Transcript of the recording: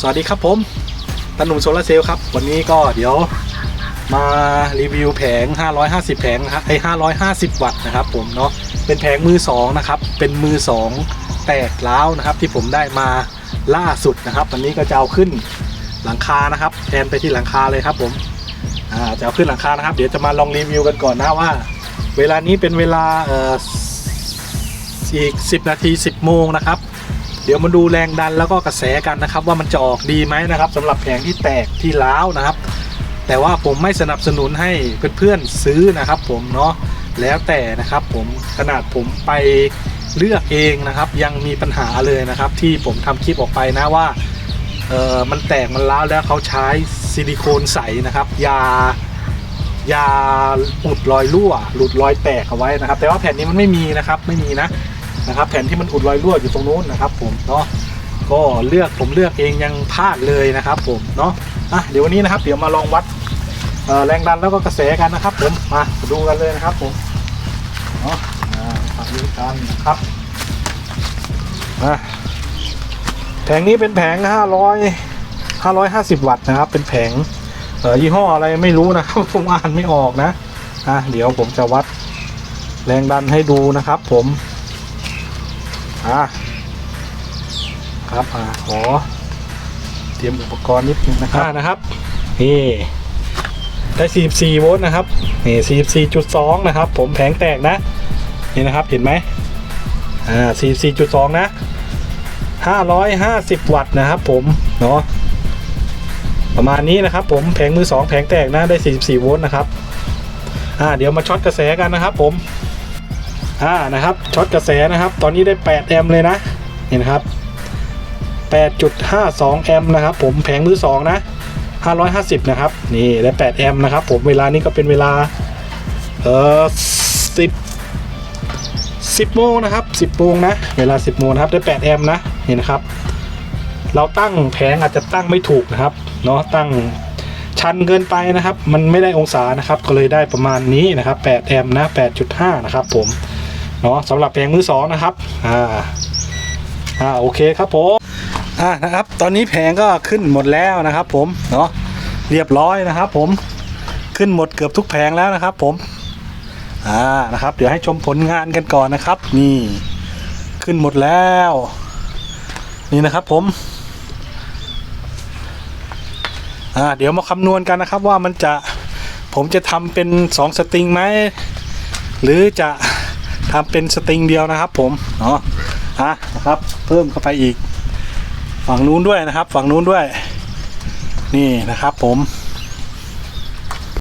สวัสดีครับผมตาหนุ่มโซลาเซลล์ครับ วันนี้ก็เดี๋ยวมารีวิวแผง 550 แผงนะครับไอ้550 วัตต์นะครับผมเนาะเป็นแผงมือสองนะครับเป็นมือสองแตกล้าวนะครับ ที่ผมได้มาล่าสุดนะครับ วันนี้ก็จะเอาขึ้นหลังคานะครับแทนไปที่หลังคาเลยครับผมอ่าจะเอาขึ้นหลังคานะครับ เดี๋ยวจะมาลองรีวิวกันก่อนนะว่า เวลานี้เป็นเวลาเอ่ออีก10 นาที 10 โมงนะครับ เดี๋ยวมาดูแรงดันแล้วก็กระแสกันนะครับ ว่ามันจะออกดีไหมนะครับสำหรับแผงที่แตกที่ล้าวนะครับ แต่ว่าผมไม่สนับสนุนให้เพื่อนๆซื้อนะครับผมเนาะแล้วแต่นะครับผมขนาดผมไปเลือกเองนะครับยังมีปัญหาเลยนะครับ ที่ผมทำคลิปออกไปนะว่าเออมันแตกมันล้าวแล้วเขาใช้ซิลิโคนใสนะครับ ยายาอุดรอยรั่วหลุดรอยแตกเอาไว้นะครับ แต่ว่าแผ่นนี้มันไม่มีนะครับไม่มีนะ นะครับ แผ่นที่มันอุดรอยรั่วอยู่ตรงนู้นนะครับ ผมเนาะก็เลือกผมเลือกเองยังพลาดเลยนะครับ ผมเนาะอะเดี๋ยววันนี้นะครับ เดี๋ยวมาลองวัดแรงดันแล้วก็กระแสกันนะครับ ผมมาดูกันเลยนะครับ ผมเนาะอ่าฝั่งนี้กันนะครับอะแผงนี้เป็นแผง 500 550 วัตต์นะครับ เป็นแผงเออยี่ห้ออะไรไม่รู้นะครับผมอ่านไม่ออกนะอะเดี๋ยวผมจะวัดแรงดันให้ดูนะครับ ผม อะครับอ่าขอเตรียมอุปกรณ์นิดนึงนะครับอ่านะครับ นี่ได้ 44 โวลต์นะครับ นี่ 44.2 นะครับ ผมแผงแตกนะ นี่นะครับ เห็นไหมอ่า 44.2 นะ 550 วัตต์นะครับผม เนาะ ประมาณนี้นะครับ ผม แผงมือ 2 แผงแตกนะ ได้ 44 โวลต์นะครับ อ่า เดี๋ยวมาช็อตกระแสกันนะครับผม อ่านะครับช็อตกระแสนะครับ ตอนนี้ได้ 8 แอมป์เลยนะเห็นครับ 8.52 แอมป์นะครับ ผมแผงมือ 2 นะ 550 นะครับ นี่ได้ 8 แอมป์นะครับ ผมเวลานี้ก็เป็นเวลา เอ่อ10 10โมงนะครับ 10โมงนะ เวลา 10โมงนะครับ ได้ 8 แอมป์นะเห็นครับ เราตั้งแผงอาจจะตั้งไม่ถูกนะครับเนาะตั้งชันเกินไปนะครับ มันไม่ได้องศานะครับ ก็เลยได้ประมาณนี้นะครับ 8 แอมป์นะ 8.5 นะครับผม เนาะสำหรับแผงมือสองนะครับอ่าอ่าโอเคครับผมอ่านะครับ ตอนนี้แผงก็ขึ้นหมดแล้วนะครับ ผมเนาะเรียบร้อยนะครับ ผมขึ้นหมดเกือบทุกแผงแล้วนะครับ ผมอ่านะครับ เดี๋ยวให้ชมผลงานกันก่อนนะครับ นี่ขึ้นหมดแล้ว นี่นะครับผมอ่าเดี๋ยวมาคำนวณกันนะครับว่ามันจะผมจะทำเป็นสองสตริงไหมหรือจะ ทำเป็นสตริงเดียวนะครับ ผมเนาะอะนะครับ เพิ่มเข้าไปอีก ฝั่งนู้นด้วยนะครับ ฝั่งนู้นด้วย นี่นะครับ ผม